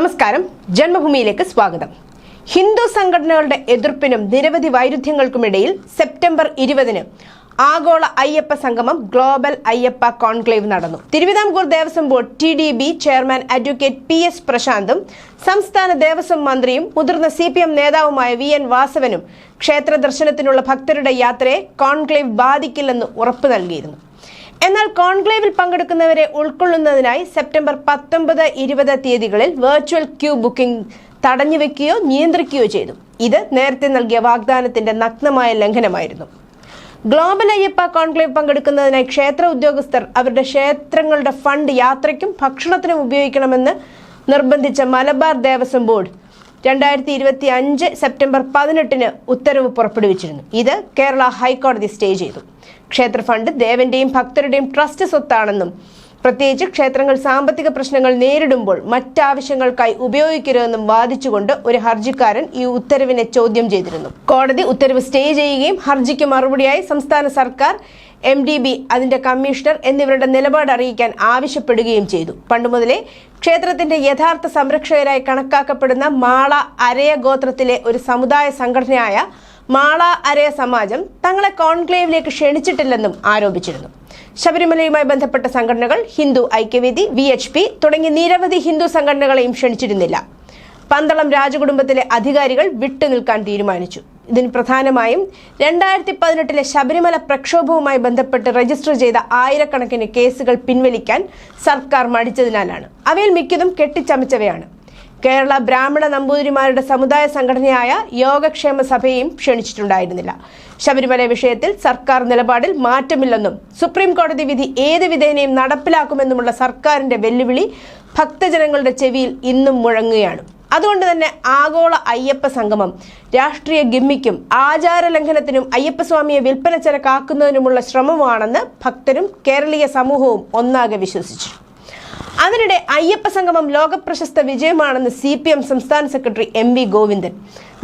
നമസ്കാരം. ജന്മഭൂമിയിലേക്ക് സ്വാഗതം. ഹിന്ദു സംഘടനകളുടെ എതിർപ്പിനും നിരവധി വൈരുദ്ധ്യങ്ങൾക്കുമിടയിൽ സെപ്റ്റംബർ ഇരുപതിന് ആഗോള അയ്യപ്പ സംഗമം ഗ്ലോബൽ അയ്യപ്പ കോൺക്ലേവ് നടന്നു. Thiruvithamkoor Devaswom board T D B chairman advocate P S പ്രശാന്തും സംസ്ഥാന ദേവസ്വം മന്ത്രിയും മുതിർന്ന സി പി എം നേതാവുമായ വി എൻ വാസവനും ക്ഷേത്ര ദർശനത്തിനുള്ള ഭക്തരുടെ യാത്രയെ കോൺക്ലേവ് ബാധിക്കില്ലെന്ന് ഉറപ്പു നൽകിയിരുന്നു. എന്നാൽ കോൺക്ലേവിൽ പങ്കെടുക്കുന്നവരെ ഉൾക്കൊള്ളുന്നതിനായി സെപ്റ്റംബർ പത്തൊമ്പത് ഇരുപത് തീയതികളിൽ വെർച്വൽ ക്യൂ ബുക്കിംഗ് തടഞ്ഞുവെക്കുകയോ നിയന്ത്രിക്കുകയോ ചെയ്തു. ഇത് നേരത്തെ നൽകിയ വാഗ്ദാനത്തിന്റെ നഗ്നമായ ലംഘനമായിരുന്നു. ഗ്ലോബൽ അയ്യപ്പ കോൺക്ലേവ് പങ്കെടുക്കുന്നതിനായി ക്ഷേത്ര ഉദ്യോഗസ്ഥർ അവരുടെ ക്ഷേത്രങ്ങളുടെ ഫണ്ട് യാത്രയ്ക്കും ഭക്ഷണത്തിനും ഉപയോഗിക്കണമെന്ന് നിർബന്ധിച്ച മലബാർ ദേവസ്വം ബോർഡ് രണ്ടായിരത്തി ഇരുപത്തി അഞ്ച് സെപ്റ്റംബർ പതിനെട്ടിന് ഉത്തരവ് പുറപ്പെടുവിച്ചിരുന്നു. ഇത് കേരള ഹൈക്കോടതി സ്റ്റേ ചെയ്തു. ക്ഷേത്ര ഫണ്ട് ദേവന്റെയും ഭക്തരുടെയും ട്രസ്റ്റ് സ്വത്താണെന്നും പ്രത്യേകിച്ച് ക്ഷേത്രങ്ങൾ സാമ്പത്തിക പ്രശ്നങ്ങൾ നേരിടുമ്പോൾ മറ്റാവശ്യങ്ങൾക്കായി ഉപയോഗിക്കരുതെന്നും വാദിച്ചുകൊണ്ട് ഒരു ഹർജിക്കാരൻ ഈ ഉത്തരവിനെ ചോദ്യം ചെയ്തിരുന്നു. കോടതി ഉത്തരവ് സ്റ്റേ ചെയ്യുകയും ഹർജിക്ക് മറുപടിയായി സംസ്ഥാന സർക്കാർ എം ഡി ബി അതിന്റെ കമ്മീഷണർ എന്നിവരുടെ നിലപാട് അറിയിക്കാൻ ആവശ്യപ്പെടുകയും ചെയ്തു. പണ്ടുമുതലേ ക്ഷേത്രത്തിന്റെ യഥാർത്ഥ സംരക്ഷകരായി കണക്കാക്കപ്പെടുന്ന മാള അരയ ഗോത്രത്തിലെ ഒരു സമുദായ സംഘടനയായ മാള അരയ സമാജം തങ്ങളെ കോൺക്ലേവിലേക്ക് ക്ഷണിച്ചിട്ടില്ലെന്നും ആരോപിച്ചിരുന്നു. ശബരിമലയുമായി ബന്ധപ്പെട്ട സംഘടനകൾ Hindu Aikyavedi V H P തുടങ്ങി നിരവധി ഹിന്ദു സംഘടനകളെയും ക്ഷണിച്ചിരുന്നില്ല. പന്തളം രാജകുടുംബത്തിലെ അധികാരികൾ വിട്ടുനിൽക്കാൻ തീരുമാനിച്ചു. ഇതിന് പ്രധാനമായും രണ്ടായിരത്തി പതിനെട്ടിലെ ശബരിമല പ്രക്ഷോഭവുമായി ബന്ധപ്പെട്ട് രജിസ്റ്റർ ചെയ്ത ആയിരക്കണക്കിന് കേസുകൾ പിൻവലിക്കാൻ സർക്കാർ മടിച്ചതിനാലാണ്. അവയിൽ മിക്കതും കെട്ടിച്ചമച്ചവയാണ്. കേരള ബ്രാഹ്മണ നമ്പൂതിരിമാരുടെ സമുദായ സംഘടനയായ യോഗക്ഷേമ സഭയെയും ക്ഷണിച്ചിട്ടുണ്ടായിരുന്നില്ല. ശബരിമല വിഷയത്തിൽ സർക്കാർ നിലപാടിൽ മാറ്റമില്ലെന്നും സുപ്രീം കോടതി വിധി ഏത് വിധേനയും നടപ്പിലാക്കുമെന്നുമുള്ള സർക്കാരിന്റെ വെല്ലുവിളി ഭക്തജനങ്ങളുടെ ചെവിയിൽ ഇന്നും മുഴങ്ങുകയാണ്. അതുകൊണ്ട് തന്നെ ആഗോള അയ്യപ്പ സംഗമം രാഷ്ട്രീയ ഗിമ്മിക്കും ആചാര ലംഘനത്തിനും അയ്യപ്പസ്വാമിയെ വിൽപ്പന ചരക്കാക്കുന്നതിനുമുള്ള ശ്രമമാണെന്ന് ഭക്തരും കേരളീയ സമൂഹവും ഒന്നാകെ വിശ്വസിച്ചു. അതിനിടെ അയ്യപ്പ സംഗമം ലോകപ്രശസ്ത വിജയമാണെന്ന് സി പി എം സംസ്ഥാന സെക്രട്ടറി എം വി ഗോവിന്ദൻ.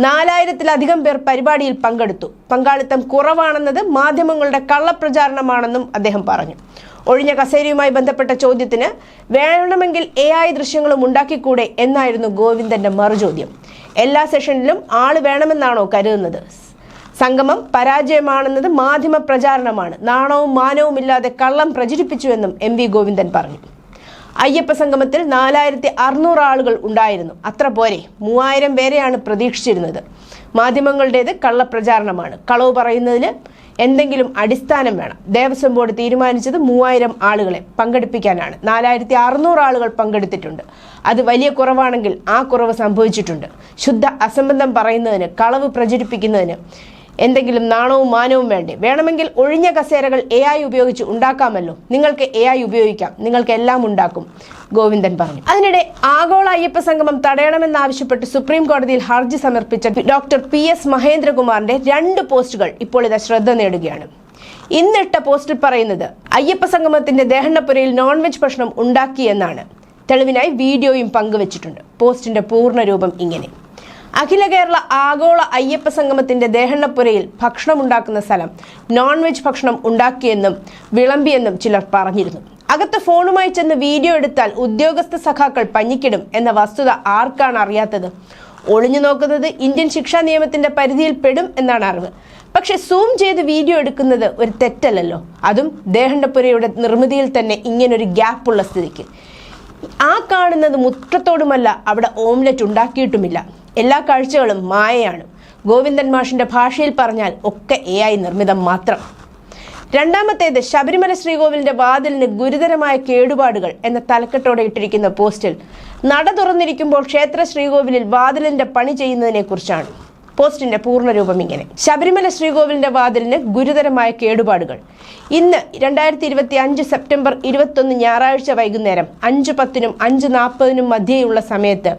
നാലായിരത്തിലധികം പേർ പരിപാടിയിൽ പങ്കെടുത്തു. പങ്കാളിത്തം കുറവാണെന്നത് മാധ്യമങ്ങളുടെ കള്ളപ്രചാരണമാണെന്നും അദ്ദേഹം പറഞ്ഞു. ഒഴിഞ്ഞ കസേരയുമായി ബന്ധപ്പെട്ട ചോദ്യത്തിന് വേണമെങ്കിൽ എ ഐ ദൃശ്യങ്ങളും ഉണ്ടാക്കിക്കൂടെ എന്നായിരുന്നു ഗോവിന്ദന്റെ മറുചോദ്യം. എല്ലാ സെഷനിലും ആൾ വേണമെന്നാണോ കരുതുന്നത്? സംഗമം പരാജയമാണെന്നത് മാധ്യമ പ്രചാരണമാണ് നാണവും മാനവും ഇല്ലാതെ കള്ളം പ്രചരിപ്പിച്ചുവെന്നും എം വി ഗോവിന്ദൻ പറഞ്ഞു. അയ്യപ്പ സംഗമത്തിൽ നാലായിരത്തി അറുന്നൂറ് ആളുകൾ ഉണ്ടായിരുന്നു. അത്ര പോരെ. മൂവായിരം പേരെയാണ് പ്രതീക്ഷിച്ചിരുന്നത്. മാധ്യമങ്ങളുടേത് കള്ളപ്രചാരണമാണ്. കളവ് പറയുന്നതിൽ എന്തെങ്കിലും അടിസ്ഥാനം വേണം. ദേവസ്വം ബോർഡ് തീരുമാനിച്ചത് മൂവായിരം ആളുകളെ പങ്കെടുപ്പിക്കാനാണ്. നാലായിരത്തി അറുന്നൂറ് ആളുകൾ പങ്കെടുത്തിട്ടുണ്ട്. അത് വലിയ കുറവാണെങ്കിൽ ആ കുറവ് സംഭവിച്ചിട്ടുണ്ട്. ശുദ്ധ അസംബന്ധം പറയുന്നതിന് കളവ് പ്രചരിപ്പിക്കുന്നതിന് എന്തെങ്കിലും നാണവും മാനവും വേണ്ടേ? വേണമെങ്കിൽ ഒഴിഞ്ഞ കസേരകൾ എ ഐ ഉപയോഗിച്ച് ഉണ്ടാക്കാമല്ലോ. നിങ്ങൾക്ക് എ ഐ ഉപയോഗിക്കാം. നിങ്ങൾക്ക് എല്ലാം ഉണ്ടാക്കും. ഗോവിന്ദൻ പറഞ്ഞു. അതിനിടെ ആഗോള അയ്യപ്പ സംഗമം തടയണമെന്നാവശ്യപ്പെട്ട് സുപ്രീം കോടതിയിൽ ഹർജി സമർപ്പിച്ച ഡോക്ടർ പി എസ് മഹേന്ദ്രകുമാറിന്റെ രണ്ട് പോസ്റ്റുകൾ ഇപ്പോൾ ഇത് ശ്രദ്ധ നേടുകയാണ്. ഇന്നിട്ട പോസ്റ്റിൽ പറയുന്നത് അയ്യപ്പ സംഗമത്തിന്റെ ദേഹണ്ണപ്പുരയിൽ നോൺ വെജ് ഭക്ഷണം ഉണ്ടാക്കി എന്നാണ്. തെളിവിനായി വീഡിയോയും പങ്കുവച്ചിട്ടുണ്ട്. പോസ്റ്റിന്റെ പൂർണരൂപം ഇങ്ങനെ. അഖില കേരള ആഗോള അയ്യപ്പ സംഗമത്തിന്റെ ദേഹണ്ണപ്പുരയിൽ ഭക്ഷണം ഉണ്ടാക്കുന്ന സ്ഥലം. നോൺ വെജ് ഭക്ഷണം ഉണ്ടാക്കിയെന്നും വിളമ്പിയെന്നും ചിലർ പറഞ്ഞിരുന്നു. അകത്ത് ഫോണുമായി ചെന്ന് വീഡിയോ എടുത്താൽ ഉദ്യോഗസ്ഥ സഖാക്കൾ പഞ്ഞിക്കിടും എന്ന വസ്തുത ആർക്കാണ് അറിയാത്തത്? ഒളിഞ്ഞു നോക്കുന്നത് ഇന്ത്യൻ ശിക്ഷാ നിയമത്തിന്റെ പരിധിയിൽ പെടും എന്നാണ് അറിവ്. പക്ഷെ സൂം ചെയ്ത് വീഡിയോ എടുക്കുന്നത് ഒരു തെറ്റല്ലല്ലോ. അതും ദേഹണ്ണപ്പുരയുടെ നിർമ്മിതിയിൽ തന്നെ ഇങ്ങനൊരു ഗ്യാപ്പുള്ള സ്ഥിതിക്ക്. ആ കാണുന്നത് മുറ്റത്തോടുമല്ല അവിടെ ഓംലെറ്റ് ഉണ്ടാക്കിയിട്ടുമില്ല. എല്ലാ കാഴ്ചകളും മായയാണ്. ഗോവിന്ദൻ മാഷിന്റെ ഭാഷയിൽ പറഞ്ഞാൽ ഒക്കെ എ ഐ നിർമ്മിതം മാത്രം. രണ്ടാമത്തേത് ശബരിമല ശ്രീകോവിലിന്റെ വാതിലിന് ഗുരുതരമായ കേടുപാടുകൾ എന്ന തലക്കെട്ടോടെ ഇട്ടിരിക്കുന്ന പോസ്റ്റിൽ നട തുറന്നിരിക്കുമ്പോൾ ക്ഷേത്ര ശ്രീകോവിലിൽ വാതിലിന്റെ പണി ചെയ്യുന്നതിനെ കുറിച്ചാണ് പോസ്റ്റിന്റെ പൂർണരൂപം ഇങ്ങനെ. ശബരിമല ശ്രീകോവിലിന്റെ വാതിലിന് ഗുരുതരമായ കേടുപാടുകൾ. ഇന്ന് രണ്ടായിരത്തി ഇരുപത്തി അഞ്ച് സെപ്റ്റംബർ ഇരുപത്തൊന്ന് ഞായറാഴ്ച വൈകുന്നേരം അഞ്ച് പത്തിനും അഞ്ച് നാൽപ്പതിനും മധ്യേയുള്ള സമയത്ത്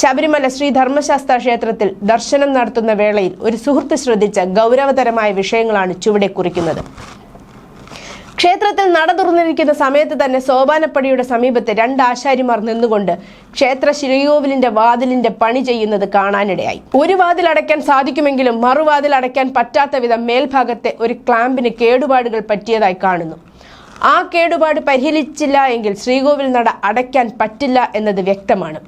ശബരിമല ശ്രീ ധർമ്മശാസ്ത്ര ക്ഷേത്രത്തിൽ ദർശനം നടത്തുന്ന വേളയിൽ ഒരു സുഹൃത്ത് ശ്രദ്ധിച്ച ഗൗരവതരമായ വിഷയങ്ങളാണ് ചുവടെ കുറിക്കുന്നത്. ക്ഷേത്രത്തിൽ നട തുറന്നിരിക്കുന്ന സമയത്ത് തന്നെ സോപാനപ്പടിയുടെ സമീപത്ത് രണ്ട് ആശാരിമാർ നിന്നുകൊണ്ട് ക്ഷേത്ര ശ്രീകോവിലിന്റെ വാതിലിന്റെ പണി ചെയ്യുന്നത് കാണാനിടയായി. ഒരു വാതിൽ അടയ്ക്കാൻ സാധിക്കുമെങ്കിലും മറുവാതിൽ അടയ്ക്കാൻ പറ്റാത്ത വിധം മേൽഭാഗത്തെ ഒരു ക്ലാമ്പിന് കേടുപാടുകൾ പറ്റിയതായി കാണുന്നു. ആ കേടുപാട് പരിഹരിച്ചില്ല എങ്കിൽ ശ്രീകോവിൽ നട അടയ്ക്കാൻ പറ്റില്ല എന്നത് വ്യക്തമാണ്.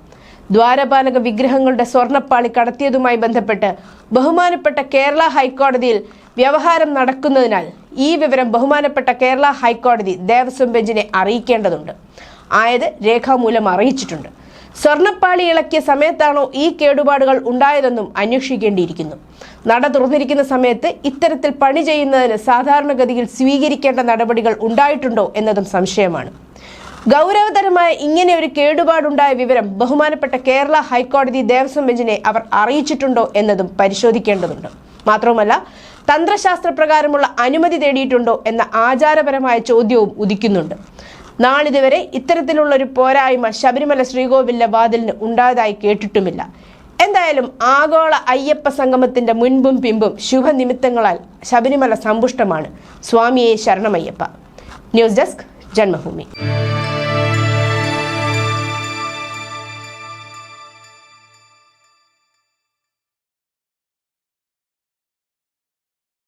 ദ്വാരപാലക വിഗ്രഹങ്ങളുടെ സ്വർണപ്പാളി കടത്തിയതുമായി ബന്ധപ്പെട്ട് ബഹുമാനപ്പെട്ട കേരള ഹൈക്കോടതിയിൽ വ്യവഹാരം നടക്കുന്നതിനാൽ ഈ വിവരം ബഹുമാനപ്പെട്ട കേരള ഹൈക്കോടതി ദേവസ്വം ബെഞ്ചിനെ അറിയിക്കേണ്ടതുണ്ട്. ആയത് രേഖാമൂലം അറിയിച്ചിട്ടുണ്ട്. സ്വർണപ്പാളി ഇളക്കിയ സമയത്താണോ ഈ കേടുപാടുകൾ ഉണ്ടായതെന്നും അന്വേഷിക്കേണ്ടിയിരിക്കുന്നു. നട തുറന്നിരിക്കുന്ന സമയത്ത് ഇത്തരത്തിൽ പണി ചെയ്യുന്നതിന് സാധാരണഗതിയിൽ സ്വീകരിക്കേണ്ട നടപടികൾ ഉണ്ടായിട്ടുണ്ടോ എന്നതും സംശയമാണ്. ഗൗരവതരമായ ഇങ്ങനെ ഒരു കേടുപാടുണ്ടായ വിവരം ബഹുമാനപ്പെട്ട കേരള ഹൈക്കോടതി ദേവസ്വം ബെഞ്ചിനെ അവർ അറിയിച്ചിട്ടുണ്ടോ എന്നതും പരിശോധിക്കേണ്ടതുണ്ട്. മാത്രവുമല്ല തന്ത്രശാസ്ത്ര പ്രകാരമുള്ള അനുമതി തേടിയിട്ടുണ്ടോ എന്ന ആചാരപരമായ ചോദ്യവും ഉദിക്കുന്നുണ്ട്. നാളിതുവരെ ഇത്തരത്തിലുള്ള ഒരു പോരായ്മ ശബരിമല ശ്രീകോവിലിന്റെ വാതിലിന് ഉണ്ടായതായി കേട്ടിട്ടുമില്ല. എന്തായാലും ആഗോള അയ്യപ്പ സംഗമത്തിന്റെ മുൻപും പിമ്പും ശുഭനിമിത്തങ്ങളാൽ ശബരിമല സമ്പുഷ്ടമാണ്. സ്വാമിയെ ശരണമയ്യപ്പ. ന്യൂസ് ഡെസ്ക് जन्मभूमि।